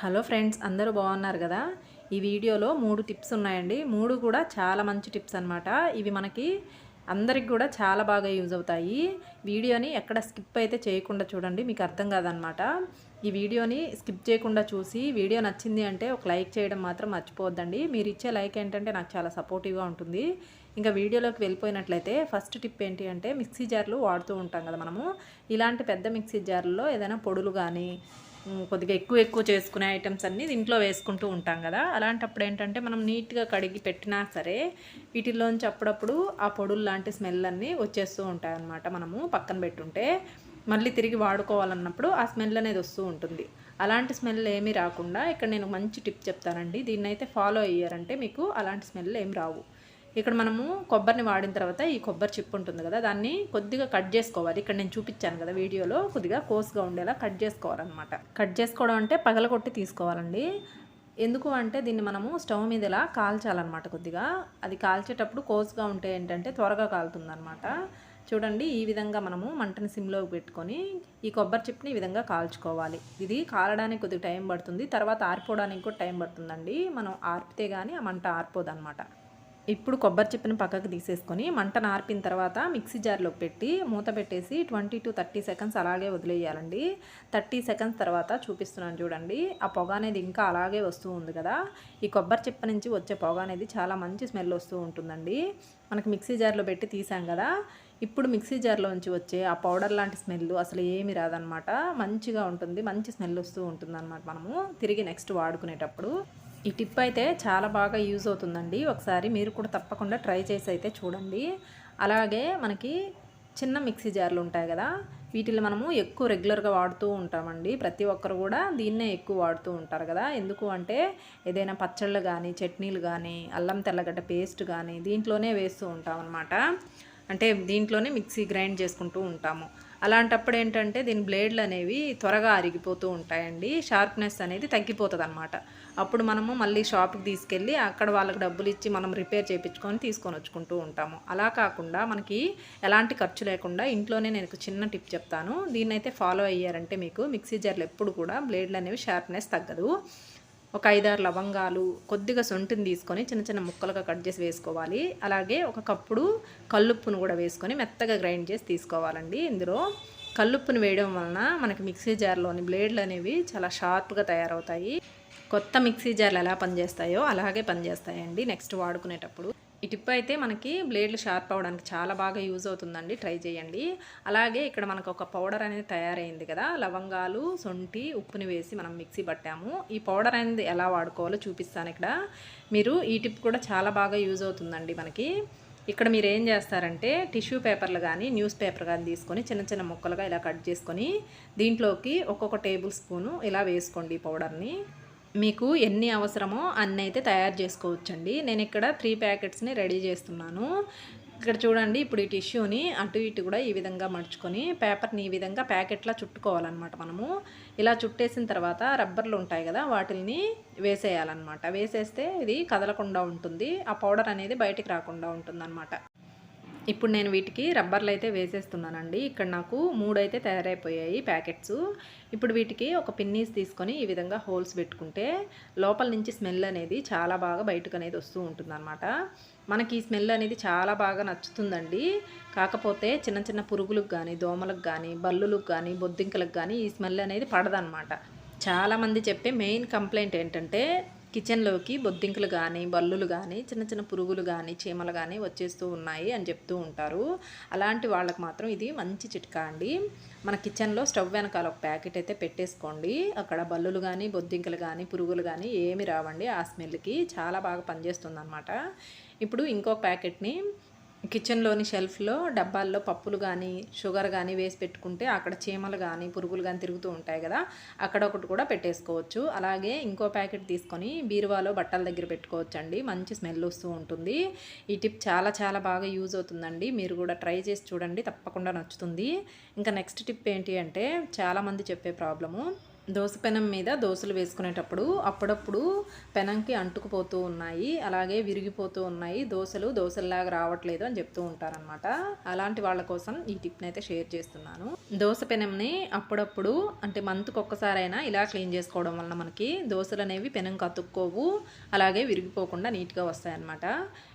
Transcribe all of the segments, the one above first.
Hello friends అందరూ బాగున్నారు కదా? ఈ వీడియోలో మూడు టిప్స్ ఉన్నాయండి. మూడు కూడా చాలా మంచి టిప్స్ అనమాట ఇవి మనకి అందరికి కూడా చాలా బాగా యూజ్ అవుతాయి. వీడియోని ఎక్కడ స్కిప్ అయితే చేయకుండా చూడండి మీకు అర్థం కాదనమాట ఈ వీడియోని స్కిప్ చేయకుండా చూసి వీడియో నచ్చింది అంటే ఒక లైక్ చేయడం మాత్రం మర్చిపోవద్దండి. మీరు ఇచ్చే లైక్ ఏంటంటే నాకు చాలా సపోర్టివ్గా ఉంటుంది. ఇంకా వీడియోలోకి వెళ్ళిపోయినట్లయితే ఫస్ట్ టిప్ ఏంటి అంటే మిక్సీ జార్లు వాడుతూ ఉంటాం కదా మనము. ఇలాంటి పెద్ద మిక్సీ జార్లలో ఏదైనా పొడులు కానీ కొద్దిగా ఎక్కువ ఎక్కువ చేసుకునే ఐటమ్స్ అన్నీ దీంట్లో వేసుకుంటూ ఉంటాం కదా. అలాంటప్పుడు ఏంటంటే మనం నీట్గా కడిగి పెట్టినా సరే వీటిల్లోంచి అప్పుడప్పుడు ఆ పొడులు లాంటి స్మెల్ అన్నీ వచ్చేస్తూ ఉంటాయన్నమాట మనము పక్కన పెట్టుంటే. మళ్ళీ తిరిగి వాడుకోవాలన్నప్పుడు ఆ స్మెల్ అనేది వస్తూ ఉంటుంది. అలాంటి స్మెల్ ఏమీ రాకుండా ఇక్కడ నేను మంచి టిప్ చెప్తానండి. దీన్నైతే ఫాలో అయ్యారంటే మీకు అలాంటి స్మెల్ ఏం రావు. ఇక్కడ మనము కొబ్బరిని వాడిన తర్వాత ఈ కొబ్బరి చిప్పు ఉంటుంది కదా దాన్ని కొద్దిగా కట్ చేసుకోవాలి. ఇక్కడ నేను చూపించాను కదా వీడియోలో కొద్దిగా కోసుగా ఉండేలా కట్ చేసుకోవాలన్నమాట. కట్ చేసుకోవడం అంటే పగలగొట్టి తీసుకోవాలండి. ఎందుకు అంటే దీన్ని మనము స్టవ్ మీద ఇలా కాల్చాలన్నమాట కొద్దిగా. అది కాల్చేటప్పుడు కోసుగా ఉంటే ఏంటంటే త్వరగా కాలుతుందన్నమాట. చూడండి ఈ విధంగా మనము మంటని సిమ్లోకి పెట్టుకొని ఈ కొబ్బరి చిప్ని ఈ విధంగా కాల్చుకోవాలి. ఇది కాలడానికి కొద్దిగా టైం పడుతుంది. తర్వాత ఆరిపోవడానికి కూడా టైం పడుతుందండి. మనం ఆర్పితే కానీ ఆ మంట ఆరిపోదన్నమాట. ఇప్పుడు కొబ్బరి చిప్పని పక్కకు తీసేసుకొని మంట నార్పిన తర్వాత మిక్సీ జార్లో పెట్టి మూత పెట్టేసి ట్వంటీ టు థర్టీ సెకండ్స్ అలాగే వదిలేయాలండి. థర్టీ సెకండ్స్ తర్వాత చూపిస్తున్నాను చూడండి. ఆ పొగ అనేది ఇంకా అలాగే వస్తూ ఉంది కదా. ఈ కొబ్బరి చిప్ప నుంచి వచ్చే పొగ అనేది చాలా మంచి స్మెల్ వస్తూ ఉంటుందండి. మనకి మిక్సీ జార్లో పెట్టి తీసాం కదా. ఇప్పుడు మిక్సీ జార్లోంచి వచ్చే ఆ పౌడర్ లాంటి స్మెల్ అసలు ఏమి రాదనమాట మంచిగా ఉంటుంది మంచి స్మెల్ వస్తూ ఉంటుంది మనము. తిరిగి నెక్స్ట్ వాడుకునేటప్పుడు. ఈ టిప్ అయితే చాలా బాగా యూజ్ అవుతుందండి. ఒకసారి మీరు కూడా తప్పకుండా ట్రై చేసి అయితే చూడండి. అలాగే మనకి చిన్న మిక్సీ జార్లు ఉంటాయి కదా వీటిని మనము ఎక్కువ రెగ్యులర్గా వాడుతూ ఉంటామండి. ప్రతి ఒక్కరు కూడా దీన్నే ఎక్కువ వాడుతూ ఉంటారు కదా. ఎందుకు అంటే ఏదైనా పచ్చళ్ళు కానీ చట్నీలు కానీ అల్లం తెల్లగడ్డ పేస్ట్ కానీ దీంట్లోనే వేస్తూ ఉంటాం అనమాట అంటే దీంట్లోనే మిక్సీ గ్రైండ్ చేసుకుంటూ ఉంటాము. అలాంటప్పుడు ఏంటంటే దీని బ్లేడ్లు అనేవి త్వరగా అరిగిపోతూ ఉంటాయండి. షార్ప్నెస్ అనేది తగ్గిపోతుంది అనమాట అప్పుడు మనము మళ్ళీ షాప్కి తీసుకెళ్ళి అక్కడ వాళ్ళకి డబ్బులు ఇచ్చి మనం రిపేర్ చేయించుకొని తీసుకొని వచ్చుకుంటూ ఉంటాము. అలా కాకుండా మనకి ఎలాంటి ఖర్చు లేకుండా ఇంట్లోనే నేను చిన్న టిప్ చెప్తాను. దీన్నైతే ఫాలో అయ్యారంటే మీకు మిక్సీ జార్లు ఎప్పుడు కూడా బ్లేడ్లు అనేవి షార్ప్నెస్ తగ్గదు. ఒక ఐదారు లవంగాలు కొద్దిగా సొంటిని తీసుకొని చిన్న చిన్న ముక్కలుగా కట్ చేసి వేసుకోవాలి. అలాగే ఒక కప్పుడు కల్లుప్పును కూడా వేసుకొని మెత్తగా గ్రైండ్ చేసి తీసుకోవాలండి. ఇందులో కల్లుప్పును వేయడం వలన మనకి మిక్సీ జార్లోని బ్లేడ్లు అనేవి చాలా షార్ప్గా తయారవుతాయి. కొత్త మిక్సీ జార్లు ఎలా పనిచేస్తాయో అలాగే పనిచేస్తాయండి నెక్స్ట్ వాడుకునేటప్పుడు. ఈ టిప్ అయితే మనకి బ్లేడ్లు షార్ప్ అవడానికి చాలా బాగా యూజ్ అవుతుందండి. ట్రై చేయండి. అలాగే ఇక్కడ మనకు ఒక పౌడర్ అనేది తయారైంది కదా లవంగాలు సొంటి ఉప్పుని వేసి మనం మిక్సీ పట్టాము. ఈ పౌడర్ అనేది ఎలా వాడుకోవాలో చూపిస్తాను ఇక్కడ. మీరు ఈ టిప్ కూడా చాలా బాగా యూజ్ అవుతుందండి మనకి. ఇక్కడ మీరు ఏం చేస్తారంటే టిష్యూ పేపర్లు కానీ న్యూస్ పేపర్ కానీ తీసుకొని చిన్న చిన్న ముక్కలుగా ఇలా కట్ చేసుకొని దీంట్లోకి ఒక్కొక్క టేబుల్ స్పూను ఇలా వేసుకోండి ఈ పౌడర్ని. మీకు ఎన్ని అవసరమో అన్ని అయితే తయారు చేసుకోవచ్చండి. నేను ఇక్కడ త్రీ ప్యాకెట్స్ని రెడీ చేస్తున్నాను. ఇక్కడ చూడండి ఇప్పుడు ఈ టిష్యూని అటు ఇటు కూడా ఈ విధంగా మడుచుకొని పేపర్ని ఈ విధంగా ప్యాకెట్లా చుట్టుకోవాలన్నమాట మనము. ఇలా చుట్టేసిన తర్వాత రబ్బర్లు ఉంటాయి కదా వాటిని వేసేయాలన్నమాట. వేసేస్తే ఇది కదలకుండా ఉంటుంది. ఆ పౌడర్ అనేది బయటికి రాకుండా ఉంటుందన్నమాట. ఇప్పుడు నేను వీటికి రబ్బర్లు అయితే వేసేస్తున్నానండి. ఇక్కడ నాకు మూడు అయితే తయారైపోయాయి ప్యాకెట్స్. ఇప్పుడు వీటికి ఒక పిన్నీస్ తీసుకొని ఈ విధంగా హోల్స్ పెట్టుకుంటే లోపల నుంచి స్మెల్ అనేది చాలా బాగా బయటకు అనేది వస్తూ ఉంటుందన్నమాట. మనకి ఈ స్మెల్ అనేది చాలా బాగా నచ్చుతుందండి. కాకపోతే చిన్న చిన్న పురుగులకు కానీ దోమలకు కానీ బల్లులకు కానీ బొద్దింకలకు కానీ ఈ స్మెల్ అనేది పడదనమాట చాలామంది చెప్పే మెయిన్ కంప్లైంట్ ఏంటంటే కిచెన్లోకి బొద్దింకలు కానీ బల్లులు కానీ చిన్న చిన్న పురుగులు కానీ చీమలు కానీ వచ్చేస్తూ ఉన్నాయి అని చెప్తూ ఉంటారు. అలాంటి వాళ్ళకి మాత్రం ఇది మంచి చిట్కా అండి. మన కిచెన్లో స్టవ్ వెనకాల ఒక ప్యాకెట్ అయితే పెట్టేసుకోండి. అక్కడ బల్లులు కానీ బొద్దింకలు కానీ పురుగులు కానీ ఏమి రావండి. ఆ స్మెల్కి చాలా బాగా పనిచేస్తుంది అనమాట ఇప్పుడు ఇంకొక ప్యాకెట్ని కిచెన్లోని షెల్ఫ్లో డబ్బాల్లో పప్పులు కానీ షుగర్ కానీ వేసి పెట్టుకుంటే అక్కడ చీమలు కానీ పురుగులు కానీ తిరుగుతూ ఉంటాయి కదా. అక్కడ ఒకటి కూడా పెట్టేసుకోవచ్చు. అలాగే ఇంకో ప్యాకెట్ తీసుకొని బీరువాలో బట్టల దగ్గర పెట్టుకోవచ్చు అండి మంచి స్మెల్ వస్తూ ఉంటుంది. ఈ టిప్ చాలా చాలా బాగా యూజ్ అవుతుందండి. మీరు కూడా ట్రై చేసి చూడండి. తప్పకుండా నచ్చుతుంది. ఇంకా నెక్స్ట్ టిప్ ఏంటి అంటే చాలామంది చెప్పే ప్రాబ్లము దోశ పెనం మీద దోశలు వేసుకునేటప్పుడు అప్పుడప్పుడు పెనంకి అంటుకుపోతూ ఉన్నాయి. అలాగే విరిగిపోతూ ఉన్నాయి. దోశలు దోశల్లాగా రావట్లేదు అని చెప్తూ ఉంటారనమాట అలాంటి వాళ్ళ కోసం ఈ టిప్ని అయితే షేర్ చేస్తున్నాను. దోశ పెనంని అప్పుడప్పుడు అంటే మంత్కి ఒక్కసారైనా ఇలా క్లీన్ చేసుకోవడం వలన మనకి దోశలు అనేవి పెనంకి అతుక్కోవు అలాగే విరిగిపోకుండా నీట్గా వస్తాయన్నమాట.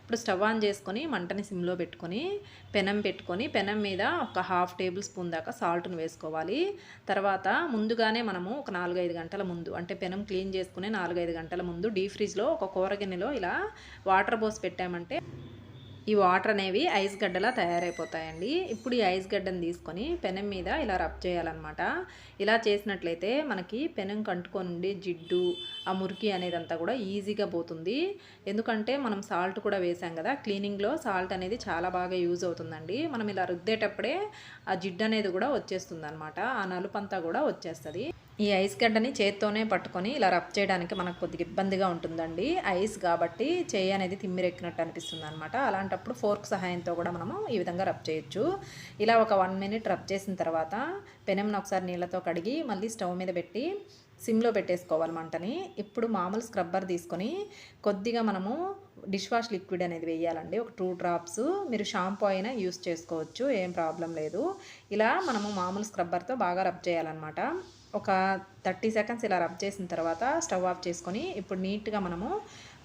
ఇప్పుడు స్టవ్ ఆన్ చేసుకొని మంటని సిమ్లో పెట్టుకొని పెనం పెట్టుకొని పెనం మీద ఒక హాఫ్ టేబుల్ స్పూన్ దాకా సాల్ట్ను వేసుకోవాలి. తర్వాత ముందుగానే మనము ఒక నాలుగైదు గంటల ముందు అంటే పెనం క్లీన్ చేసుకునే నాలుగైదు గంటల ముందు డీ ఫ్రిడ్జ్లో ఒక కూర గిన్నెలో ఇలా వాటర్ పోసి పెట్టామంటే ఈ వాటర్ అనేవి ఐస్ గడ్డలా తయారైపోతాయండి. ఇప్పుడు ఈ ఐస్ గడ్డను తీసుకొని పెనం మీద ఇలా రబ్ చేయాలన్నమాట. ఇలా చేసినట్లయితే మనకి పెనం కంటుకొని ఉండే జిడ్డు ఆ మురికి అనేది అంతా కూడా ఈజీగా పోతుంది. ఎందుకంటే మనం సాల్ట్ కూడా వేసాం కదా క్లీనింగ్లో సాల్ట్ అనేది చాలా బాగా యూజ్ అవుతుందండి. మనం ఇలా రుద్దేటప్పుడే ఆ జిడ్డు అనేది కూడా వచ్చేస్తుంది అనమాట ఆ నలుపంతా కూడా వచ్చేస్తుంది. ఈ ఐస్ గడ్డని చేత్తోనే పట్టుకొని ఇలా రబ్ చేయడానికి మనకు కొద్దిగా ఇబ్బందిగా ఉంటుందండి. ఐస్ కాబట్టి చేయి అనేది తిమ్మిరెక్కినట్టు అనిపిస్తుంది అనమాట అలాంటప్పుడు ఫోర్క్ సహాయంతో కూడా మనము ఈ విధంగా రబ్ చేయొచ్చు. ఇలా ఒక వన్ మినిట్ రబ్ చేసిన తర్వాత పెనంను ఒకసారి నీళ్ళతో కడిగి మళ్ళీ స్టవ్ మీద పెట్టి సిమ్లో పెట్టేసుకోవాలి మంటని. ఇప్పుడు మామూలు స్క్రబ్బర్ తీసుకొని కొద్దిగా మనము డిష్ వాష్ లిక్విడ్ అనేది వేయాలండి. ఒక టూ డ్రాప్స్. మీరు షాంపూ అయినా యూస్ చేసుకోవచ్చు. ఏం ప్రాబ్లం లేదు. ఇలా మనము మామూలు స్క్రబ్బర్తో బాగా రబ్ చేయాలన్నమాట. ఒక థర్టీ సెకండ్స్ ఇలా రబ్ చేసిన తర్వాత స్టవ్ ఆఫ్ చేసుకొని ఇప్పుడు నీట్గా మనము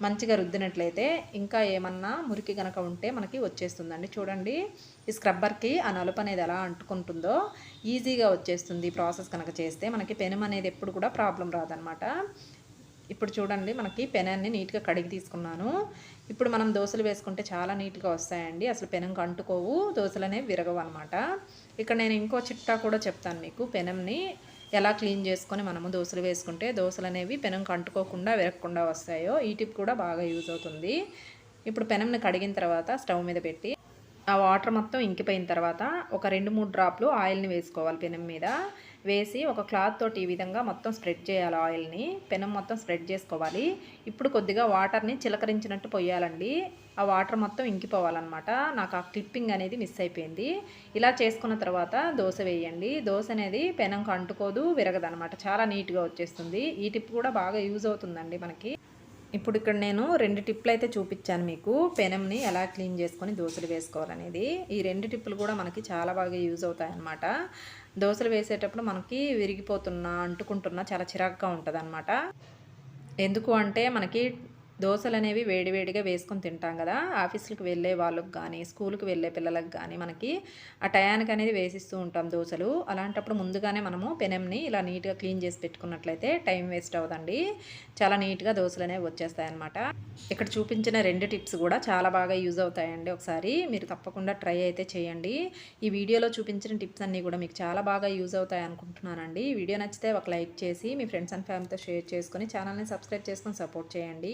మంచిగా రుద్దినట్లయితే ఇంకా ఏమన్నా మురికి కనుక ఉంటే మనకి వచ్చేస్తుందండి. చూడండి ఈ స్క్రబ్బర్కి ఆ నలుపు అనేది ఎలా అంటుకుంటుందో ఈజీగా వచ్చేస్తుంది ప్రాసెస్ కనుక చేస్తే మనకి పెనం అనేది ఎప్పుడు కూడా ప్రాబ్లం రాదనమాట ఇప్పుడు చూడండి మనకి పెనాన్ని నీట్గా కడిగి తీసుకున్నాను. ఇప్పుడు మనం దోశలు వేసుకుంటే చాలా నీట్గా వస్తాయండి. అసలు పెనంకి అంటుకోవు దోశలు అనేవి విరగవు అనమాట ఇక్కడ నేను ఇంకో చిట్టా కూడా చెప్తాను మీకు. పెనంని ఎలా క్లీన్ చేసుకొని మనము దోశలు వేసుకుంటే దోశలు అనేవి పెనం కంటుకోకుండా విరగకుండా వస్తాయో ఈ టిప్ కూడా బాగా యూజ్ అవుతుంది. ఇప్పుడు పెనంని కడిగిన తర్వాత స్టవ్ మీద పెట్టి ఆ వాటర్ మొత్తం ఇంకిపోయిన తర్వాత ఒక రెండు మూడు డ్రాప్లు ఆయిల్ని వేసుకోవాలి పెనం మీద. వేసి ఒక క్లాత్ తోటి ఈ విధంగా మొత్తం స్ప్రెడ్ చేయాలి ఆయిల్ని. పెనం మొత్తం స్ప్రెడ్ చేసుకోవాలి. ఇప్పుడు కొద్దిగా వాటర్ని చిలకరించినట్టు పోయాలండి ఆ వాటర్ మొత్తం ఇంకిపోవాలన్నమాట. నాకు ఆ క్లిప్పింగ్ అనేది మిస్ అయిపోయింది. ఇలా చేసుకున్న తర్వాత దోశ వేయండి. దోశ అనేది పెనంకు అంటుకోదు విరగదనమాట చాలా నీట్గా వచ్చేస్తుంది. ఈ టిప్ కూడా బాగా యూజ్ అవుతుందండి మనకి. ఇప్పుడు ఇక్కడ నేను రెండు టిప్పులు అయితే చూపించాను మీకు. పెనంని ఎలా క్లీన్ చేసుకొని దోశలు వేసుకోవాలనేది. ఈ రెండు టిప్పులు కూడా మనకి చాలా బాగా యూజ్ అవుతాయి అన్నమాట దోశలు వేసేటప్పుడు మనకి విరిగిపోతున్నా అంటుకుంటున్నా చాలా చిరాగ్గా ఉంటుంది ఎందుకు అంటే మనకి దోశలు అనేవి వేడివేడిగా వేసుకొని తింటాం కదా. ఆఫీసులకు వెళ్ళే వాళ్ళకి కానీ స్కూల్కి వెళ్ళే పిల్లలకు కానీ మనకి ఆ టయానికి అనేది వేసిస్తూ ఉంటాం దోశలు అలాంటప్పుడు ముందుగానే మనము పెనంని ఇలా నీట్గా క్లీన్ చేసి పెట్టుకున్నట్లయితే టైం వేస్ట్ అవుదండి చాలా నీట్గా దోశలు అనేవి వచ్చేస్తాయన్నమాట ఇక్కడ చూపించిన రెండు టిప్స్ కూడా చాలా బాగా యూజ్ అవుతాయండి ఒకసారి. మీరు తప్పకుండా ట్రై అయితే చేయండి. ఈ వీడియోలో చూపించిన టిప్స్ అన్నీ కూడా మీకు చాలా బాగా యూజ్ అవుతాయి అనుకుంటున్నానండి. వీడియో నచ్చితే ఒక లైక్ చేసి మీ ఫ్రెండ్స్ అండ్ ఫ్యామిలీతో షేర్ చేసుకొని ఛానల్ని సబ్స్క్రైబ్ చేసుకొని సపోర్ట్ చేయండి.